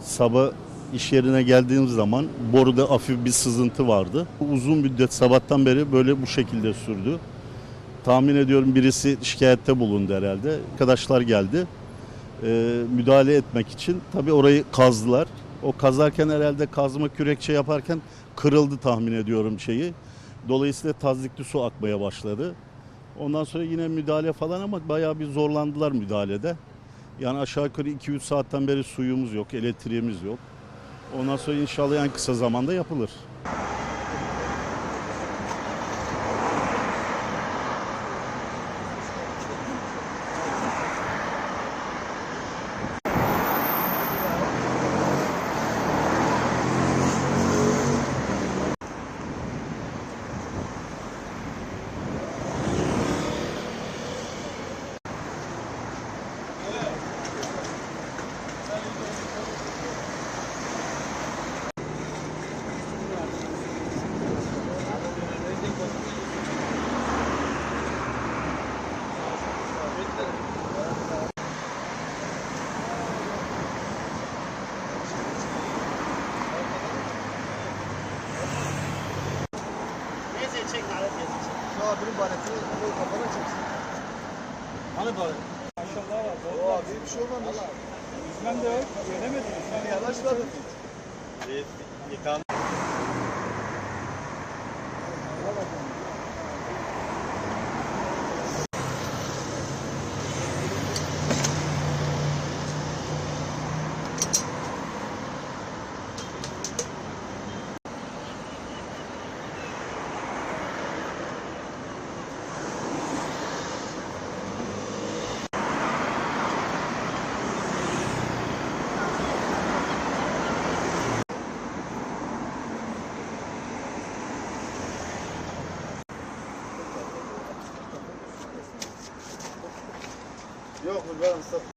Sabah iş yerine geldiğim zaman boruda hafif bir sızıntı vardı. Uzun müddet sabahtan beri böyle bu şekilde sürdü. Tahmin ediyorum birisi şikayette bulundu herhalde. Arkadaşlar geldi ee, müdahale etmek için. Tabii orayı kazdılar. O kazarken herhalde kazma kürekçe yaparken kırıldı tahmin ediyorum şeyi. Dolayısıyla tazlikli su akmaya başladı. Ondan sonra yine müdahale falan ama bayağı bir zorlandılar müdahalede. Yani aşağı yukarı 2-3 saatten beri suyumuz yok, elektriğimiz yok. Ondan sonra inşallah en kısa zamanda yapılır. Çek lanet yazık. Şu abinin baretini bu kafana çeksin. Hani bari? Maşallah var. O abi bir şey olmamış. Üzmem de yok. Göremediniz. Yani yanaşmadı. Yıkan. Yok ben